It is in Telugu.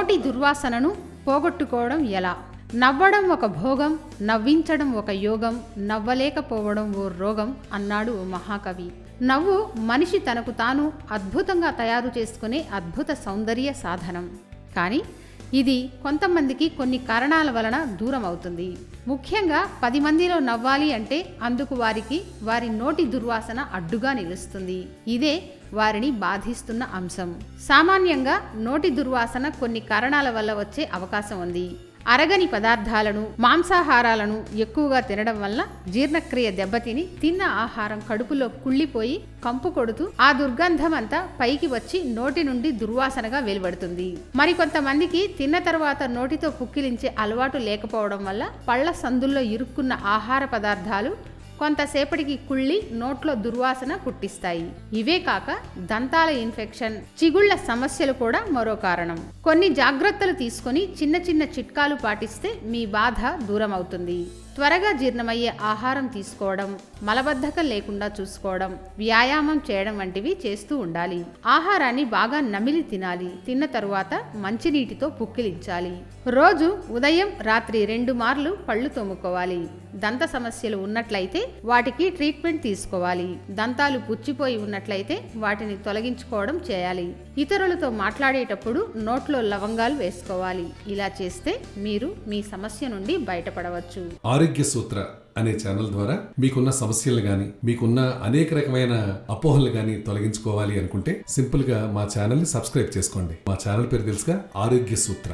నోటి దుర్వాసనను పోగొట్టుకోవడం ఎలా? నవ్వడం ఒక భోగం నవ్వించడం ఒక యోగం నవ్వలేకపోవడం ఓ రోగం అన్నాడు ఓ మహాకవి. నవ్వు మనిషి తనకు తాను అద్భుతంగా తయారు చేసుకునే అద్భుత సౌందర్య సాధనం. కానీ ఇది కొంతమందికి కొన్ని కారణాల వలన దూరం అవుతుంది ముఖ్యంగా పది మందిలో నవ్వాలి అంటే అందుకు వారికి వారి నోటి దుర్వాసన అడ్డుగా నిలుస్తుంది. ఇదే వారిని బాధిస్తున్న అంశం. సామాన్యంగా నోటి దుర్వాసన కొన్ని కారణాల వల్ల వచ్చే అవకాశం ఉంది. అరగని పదార్థాలను మాంసాహారాలను ఎక్కువగా తినడం వల్ల జీర్ణక్రియ దెబ్బతిని తిన్న ఆహారం కడుపులో కుళ్ళిపోయి కంపు కొడుతూ ఆ దుర్గంధం అంతా పైకి వచ్చి నోటి నుండి దుర్వాసనగా వెలువడుతుంది. మరికొంతమందికి తిన్న తర్వాత నోటితో పుక్కిలించే అలవాటు లేకపోవడం వల్ల పళ్ళ సందుల్లో ఇరుక్కున్న ఆహార పదార్థాలు కొంతసేపటికి కుళ్ళి నోట్లో దుర్వాసన పుట్టిస్తాయి. ఇవే కాక దంతాల ఇన్ఫెక్షన్ చిగుళ్ళ సమస్యలు కూడా మరో కారణం. కొన్ని జాగ్రత్తలు తీసుకొని చిన్న చిన్న చిట్కాలు పాటిస్తే మీ బాధ దూరం అవుతుంది త్వరగా జీర్ణమయ్యే ఆహారం తీసుకోవడం మలబద్ధకం లేకుండా చూసుకోవడం వ్యాయామం చేయడం వంటివి చేస్తూ ఉండాలి. ఆహారాన్ని బాగా నమిలి తినాలి. తిన్న తరువాత మంచినీటితో పుక్కిలించాలి. రోజు ఉదయం రాత్రి రెండు మార్లు పళ్ళు తోముకోవాలి. దంత సమస్యలు ఉన్నట్లయితే వాటికి ట్రీట్మెంట్ తీసుకోవాలి. దంతాలు పుచ్చిపోయి ఉన్నట్లయితే వాటిని తొలగించుకోవడం చేయాలి. ఇతరులతో మాట్లాడేటప్పుడు నోట్లో లవంగాలు వేసుకోవాలి. ఇలా చేస్తే మీరు మీ సమస్య నుండి బయటపడవచ్చు. ఆరోగ్య సూత్ర అనే ఛానల్ ద్వారా మీకున్న సమస్యలు గాని మీకున్న అనేక రకమైన అపోహలు గాని తొలగించుకోవాలి అనుకుంటే సింపుల్గా మా ఛానల్ని సబ్స్క్రైబ్ చేసుకోండి. మా ఛానల్ పేరు తెలుసుగా ఆరోగ్య సూత్ర.